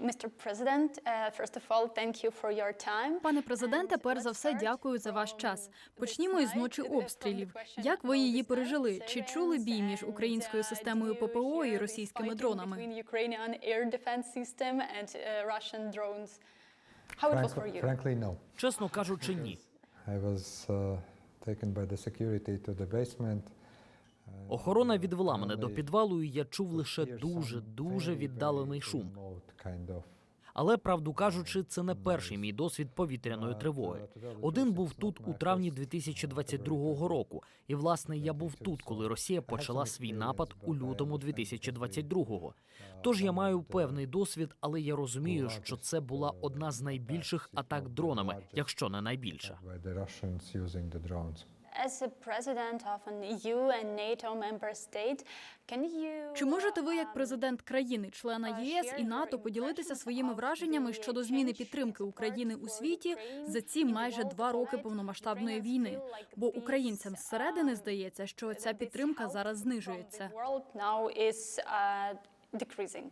Mr. President, uh, first of all, thank you for your time. Пане президенте, перш за все, дякую за ваш час. Почнімо із ночі обстрілів. Як ви її пережили? Чи чули бій між українською системою ППО і російськими дронами? Uh. Чесно кажучи, ні. I was uh, taken by the security to the basement. Охорона відвела мене до підвалу, і я чув лише дуже дуже віддалений шум. Але правду кажучи, це не перший мій досвід повітряної тривоги. Один був тут у травні 2022 року, і власне я був тут, коли Росія почала свій напад у лютому 2022. Тож я маю певний досвід, але я розумію, що це була одна з найбільших атак дронами, якщо не найбільша. As a president of an EU and NATO member state, can you Чи можете ви, як президент країни, члена ЄС і НАТО, поділитися своїми враженнями щодо зміни підтримки України у світі за ці майже два роки повномасштабної війни? Бо українцям зсередини здається, що ця підтримка зараз знижується. Uh, decreasing.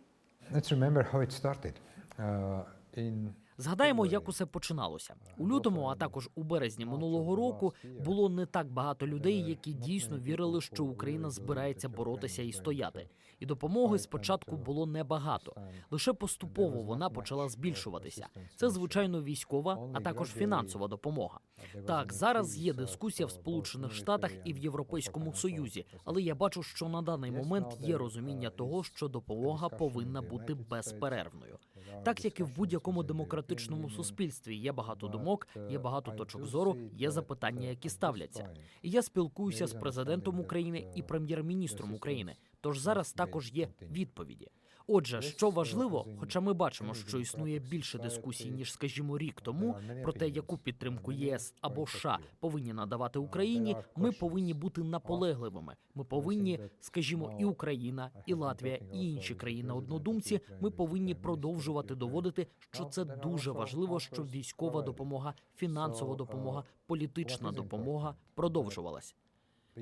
Let's remember how it started. Uh, in Згадаємо, як усе починалося у лютому, а також у березні минулого року. Було не так багато людей, які дійсно вірили, що Україна збирається боротися і стояти. І допомоги спочатку було небагато. Лише поступово вона почала збільшуватися. Це звичайно військова, а також фінансова допомога. Так, зараз є дискусія в Сполучених Штатах і в Європейському Союзі, але я бачу, що на даний момент є розуміння того, що допомога повинна бути безперервною. Так як і в будь-якому демократичному суспільстві є багато думок, є багато точок зору, є запитання, які ставляться. І я спілкуюся з президентом України і прем'єр-міністром України. Тож зараз також є відповіді. Отже, що важливо, хоча ми бачимо, що існує більше дискусій ніж, скажімо, рік тому про те, яку підтримку єС або США повинні надавати Україні, ми повинні бути наполегливими. Ми повинні, скажімо, і Україна, і Латвія, і інші країни-однодумці. Ми повинні продовжувати доводити, що це дуже важливо, щоб військова допомога, фінансова допомога, політична допомога продовжувалась.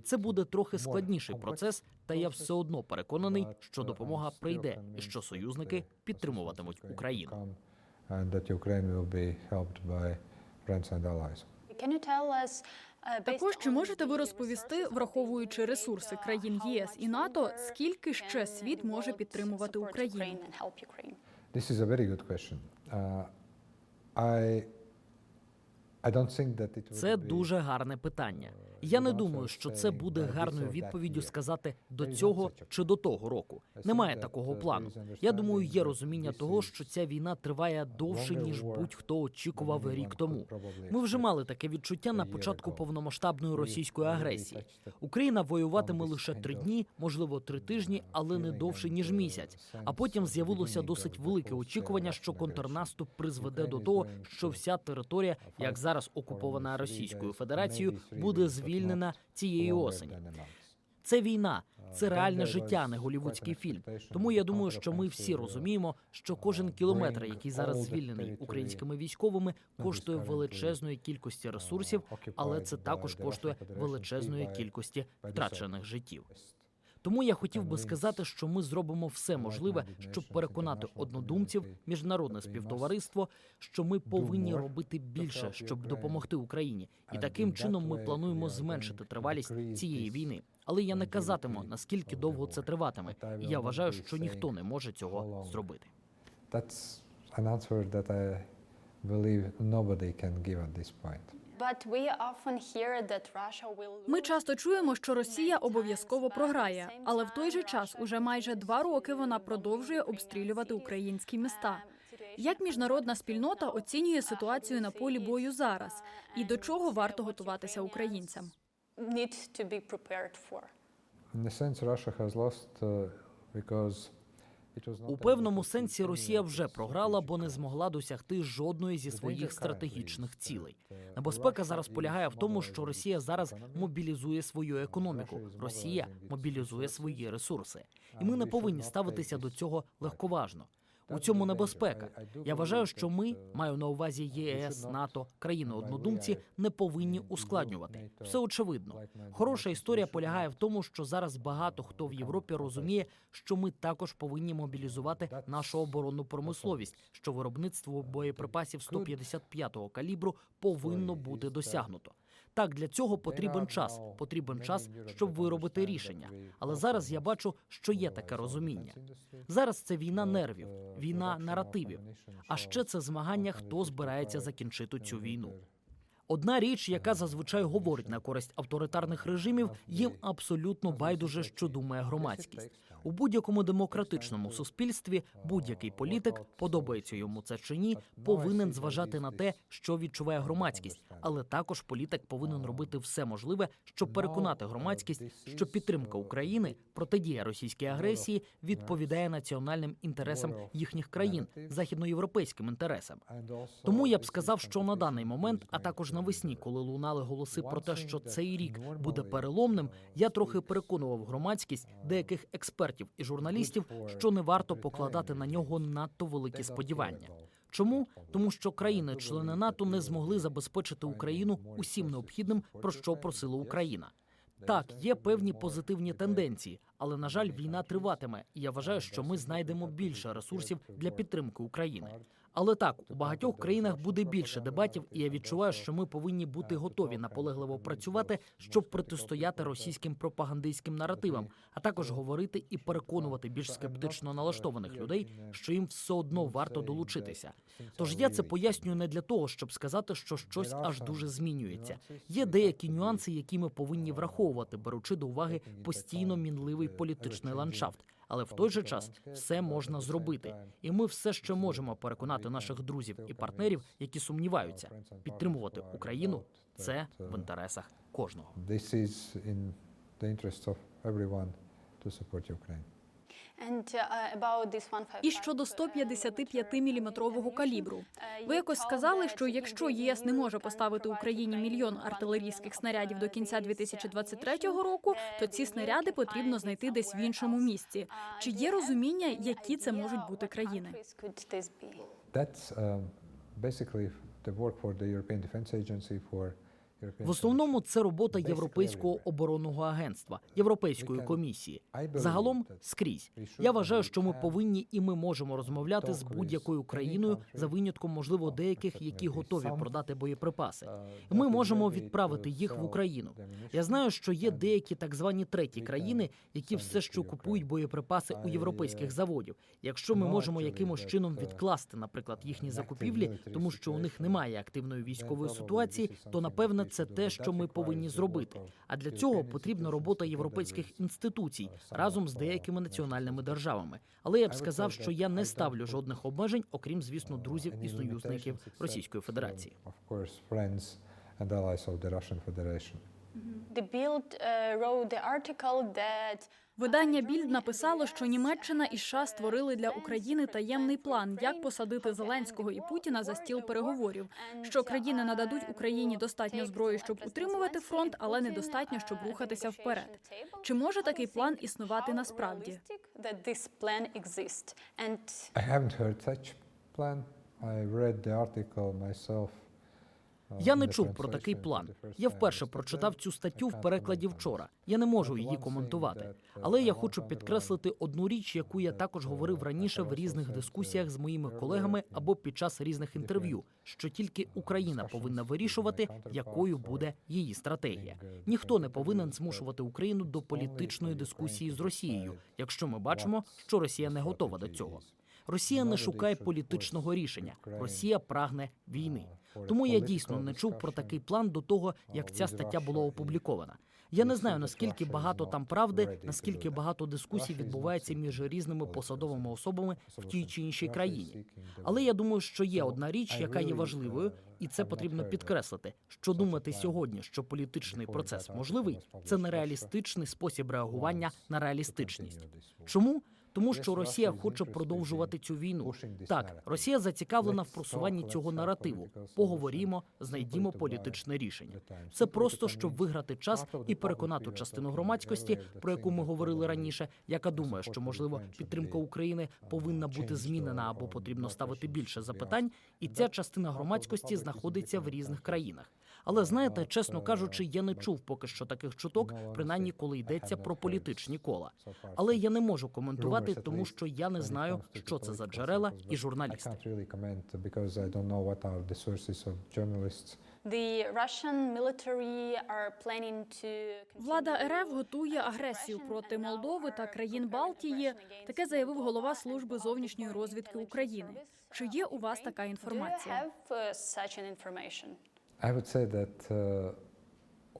Це буде трохи складніший процес, та я все одно переконаний, що допомога прийде і що союзники підтримуватимуть Україну. uh, Також чи можете ви розповісти, враховуючи ресурси uh, країн ЄС і НАТО, скільки ще світ може підтримувати Україну? This is a very good question. Uh, I I don't think that it would Це дуже гарне питання. Я не думаю, що це буде гарною відповіддю сказати до цього чи до того року. Немає такого плану. Я думаю, є розуміння того, що ця війна триває довше ніж будь-хто очікував рік тому. Ми вже мали таке відчуття на початку повномасштабної російської агресії. Україна воюватиме лише три дні, можливо, три тижні, але не довше ніж місяць. А потім з'явилося досить велике очікування, що контрнаступ призведе до того, що вся територія, як зараз окупована Російською Федерацією, буде звільнена цієї осені. Це війна, це реальне життя, не голівудський фільм. Тому я думаю, що ми всі розуміємо, що кожен кілометр, який зараз звільнений українськими військовими, коштує величезної кількості ресурсів, але це також коштує величезної кількості втрачених життів. Тому я хотів би сказати, що ми зробимо все можливе, щоб переконати однодумців, міжнародне співтовариство, що ми повинні робити більше, щоб допомогти Україні, і таким чином ми плануємо зменшити тривалість цієї війни. Але я не казатиму наскільки довго це триватиме. І я вважаю, що ніхто не може цього зробити. That's an answer that I believe nobody can give at this point. But we often hear that Russia will Ми часто чуємо, що Росія обов'язково програє, але в той же час уже майже два роки вона продовжує обстрілювати українські міста. Як міжнародна спільнота оцінює ситуацію на полі бою зараз, і до чого варто готуватися українцям? need to be prepared for. In a sense, Russia has lost uh, because У певному сенсі Росія вже програла, бо не змогла досягти жодної зі своїх стратегічних цілей. Небезпека зараз полягає в тому, що Росія зараз мобілізує свою економіку. Росія мобілізує свої ресурси, і ми не повинні ставитися до цього легковажно. У цьому небезпека. Я вважаю, що ми маю на увазі ЄС, НАТО, країни однодумці не повинні ускладнювати. Все очевидно. Хороша історія полягає в тому, що зараз багато хто в Європі розуміє, що ми також повинні мобілізувати нашу оборонну промисловість, що виробництво боєприпасів 155-го калібру повинно бути досягнуто. Так, для цього потрібен час. Потрібен час, щоб виробити рішення. Але зараз я бачу, що є таке розуміння. Зараз це війна нервів, війна наративів. А ще це змагання, хто збирається закінчити цю війну. Одна річ, яка зазвичай говорить на користь авторитарних режимів, їм абсолютно байдуже, що думає громадськість. У будь-якому демократичному суспільстві будь-який політик, подобається йому це чи ні, повинен зважати на те, що відчуває громадськість, але також політик повинен робити все можливе, щоб переконати громадськість, що підтримка України, протидія російській агресії відповідає національним інтересам їхніх країн, західноєвропейським інтересам. Тому я б сказав, що на даний момент, а також навесні, коли лунали голоси про те, що цей рік буде переломним, я трохи переконував громадськість деяких експертів і журналістів, що не варто покладати на нього надто великі сподівання. Чому? Тому що країни-члени НАТО не змогли забезпечити Україну усім необхідним, про що просила Україна. Так, є певні позитивні тенденції, але на жаль, війна триватиме, і я вважаю, що ми знайдемо більше ресурсів для підтримки України. Але так, у багатьох країнах буде більше дебатів, і я відчуваю, що ми повинні бути готові наполегливо працювати, щоб протистояти російським пропагандистським наративам, а також говорити і переконувати більш скептично налаштованих людей, що їм все одно варто долучитися. Тож я це пояснюю не для того, щоб сказати, що щось аж дуже змінюється. Є деякі нюанси, які ми повинні враховувати, беручи до уваги постійно мінливий політичний ландшафт. Але в той же час все можна зробити, і ми все ще можемо переконати наших друзів і партнерів, які сумніваються, підтримувати Україну. Це в інтересах кожного. This is in the. І щодо 155-мм калібру. Ви якось сказали, що якщо ЄС не може поставити Україні мільйон артилерійських снарядів до кінця 2023 року, то ці снаряди потрібно знайти десь в іншому місці. Чи є розуміння, які це можуть бути країни? That's um, basically the work for the European Defence Agency for В основному це робота Європейського оборонного агентства, Європейської комісії. Загалом скрізь. Я вважаю, що ми повинні і ми можемо розмовляти з будь-якою країною за винятком, можливо, деяких, які готові продати боєприпаси. Ми можемо відправити їх в Україну. Я знаю, що є деякі так звані треті країни, які все ще купують боєприпаси у європейських заводів. Якщо ми можемо якимось чином відкласти, наприклад, їхні закупівлі, тому що у них немає активної військової ситуації, то напевне це те, що ми повинні зробити. А для цього потрібна робота європейських інституцій разом з деякими національними державами. Але я б сказав, що я не ставлю жодних обмежень, окрім звісно, друзів і союзників Російської Федерації. Uh, Видання Більд написало, що Німеччина і США створили для України таємний план, як посадити Зеленського і Путіна за стіл переговорів. Що країни нададуть Україні достатньо зброї, щоб утримувати фронт, але недостатньо, щоб рухатися вперед. Чи може такий план існувати насправді? I haven't heard such plan. I read the article myself. Uh, Я не чув про такий план. Я вперше прочитав цю статтю в перекладі вчора. Я не можу її коментувати. uh, Але я хочу підкреслити одну річ, яку я також говорив раніше в різних дискусіях з моїми колегами або під час різних інтерв'ю. Що тільки Україна повинна вирішувати, якою буде її стратегія. Ніхто не повинен змушувати Україну до політичної дискусії з Росією, якщо ми бачимо, що Росія не готова до цього. Росія не шукає політичного рішення. Росія прагне війни. Тому я дійсно не чув про такий план до того, як ця стаття була опублікована. Я не знаю наскільки багато там правди, наскільки багато дискусій відбувається між різними посадовими особами в тій чи іншій країні. Але я думаю, що є одна річ, яка є важливою, і це потрібно підкреслити. Що думати сьогодні, що політичний процес можливий, це нереалістичний спосіб реагування на реалістичність. Чому? Тому що Росія хоче продовжувати цю війну. Так, Росія зацікавлена в просуванні цього наративу. Поговоримо, знайдімо політичне рішення. Це просто щоб виграти час і переконати частину громадськості, про яку ми говорили раніше, яка думає, що можливо підтримка України повинна бути змінена або потрібно ставити більше запитань. І ця частина громадськості знаходиться в різних країнах. Але знаєте, чесно кажучи, я не чув поки що таких чуток, принаймні коли йдеться про політичні кола. Але я не можу коментувати, тому що я не знаю, що це за джерела і журналісти. Влада РФ готує агресію проти Молдови та країн Балтії. Таке заявив голова служби зовнішньої розвідки України. Чи є у вас така Do you інформація? I would say that uh,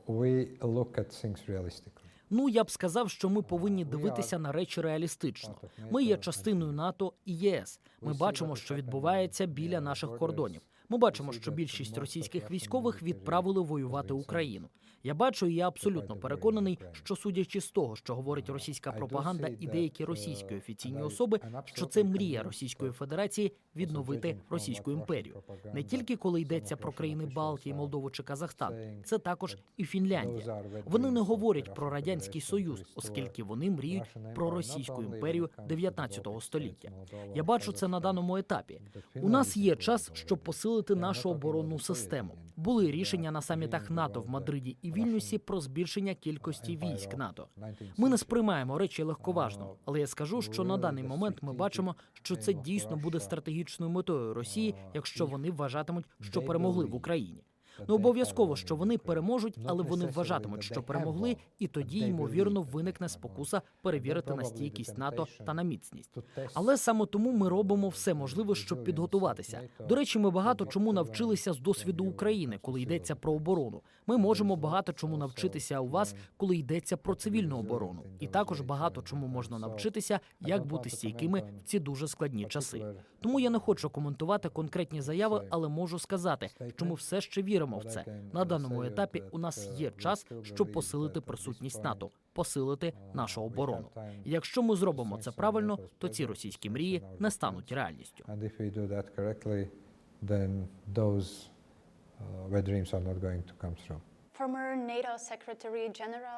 we look at things realistically. Ну я б сказав, що ми повинні дивитися на речі реалістично. Ми є частиною НАТО і ЄС. Ми бачимо, що відбувається біля наших кордонів. Ми бачимо, що більшість російських військових відправили воювати Україну. Я бачу, і я абсолютно переконаний, що судячи з того, що говорить російська пропаганда і деякі російські офіційні особи, що це мрія Російської Федерації відновити Російську імперію. Не тільки коли йдеться про країни Балтії, Молдову чи Казахстан, це також і Фінляндія. Вони не говорять про радянський союз, оскільки вони мріють про Російську імперію 19 століття. Я бачу це на даному етапі. У нас є час, щоб посилити нашу оборонну систему. Були рішення на самітах НАТО в Мадриді і Вільнюсі про збільшення кількості військ НАТО. Ми не сприймаємо речі легковажно, але я скажу, що на даний момент ми бачимо, що це дійсно буде стратегічною метою Росії, якщо вони вважатимуть, що перемогли в Україні. Не обов'язково, що вони переможуть, але вони вважатимуть, що перемогли, і тоді ймовірно виникне спокуса перевірити на стійкість НАТО та на міцність. Але саме тому ми робимо все можливе, щоб підготуватися. До речі, ми багато чому навчилися з досвіду України, коли йдеться про оборону. Ми можемо багато чому навчитися у вас, коли йдеться про цивільну оборону, і також багато чому можна навчитися, як бути стійкими в ці дуже складні часи. Тому я не хочу коментувати конкретні заяви, але можу сказати, що ми все ще віримо в це. На даному етапі у нас є час, щоб посилити присутність НАТО, посилити нашу оборону. Якщо ми зробимо це правильно, то ці російські мрії не стануть реальністю. Those uh, wet dreams are not going to come true.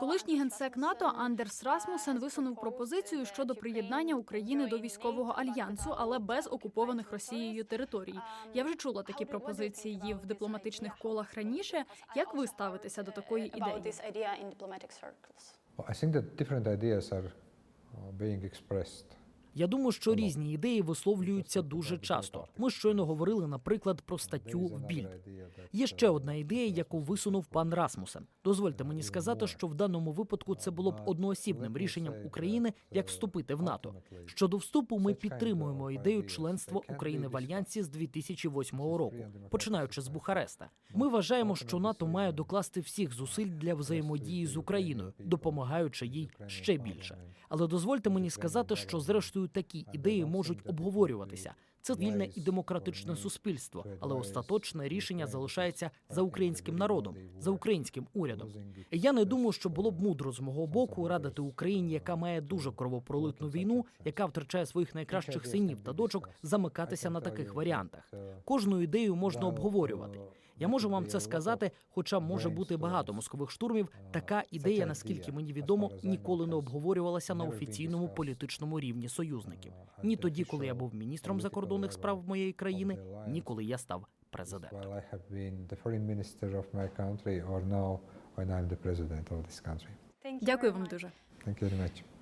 Колишній генсек НАТО Андерс Расмусен висунув пропозицію щодо приєднання України до військового альянсу, але без окупованих Росією територій. Я вже чула такі пропозиції в дипломатичних колах раніше. Як ви ставитеся до такої ідеї? this idea in diplomatic circles. Well, I think that different ideas are uh, being expressed. Я думаю, що різні ідеї висловлюються дуже часто. Ми щойно говорили, наприклад, про статтю в більд. Є ще одна ідея, яку висунув пан Расмусен. Дозвольте мені сказати, що в даному випадку це було б одноосібним рішенням України, як вступити в НАТО. Щодо вступу, ми підтримуємо ідею членства України в альянсі з 2008 року, починаючи з Бухареста. Ми вважаємо, що НАТО має докласти всіх зусиль для взаємодії з Україною, допомагаючи їй ще більше. Але дозвольте мені сказати, що зрештою такі ідеї можуть обговорюватися. Це вільне і демократичне суспільство, але остаточне рішення залишається за українським народом, за українським урядом. Я не думаю, що було б мудро з мого боку радити Україні, яка має дуже кровопролитну війну, яка втрачає своїх найкращих синів та дочок, замикатися на таких варіантах. Кожну ідею можна обговорювати. Я можу вам це сказати, хоча може бути багато москових штурмів. Така ідея, наскільки мені відомо, ніколи не обговорювалася на офіційному політичному рівні союзників. Ні тоді, коли я був міністром закордонних справ моєї країни, ні коли я став президентом. Дякую вам дуже. Much.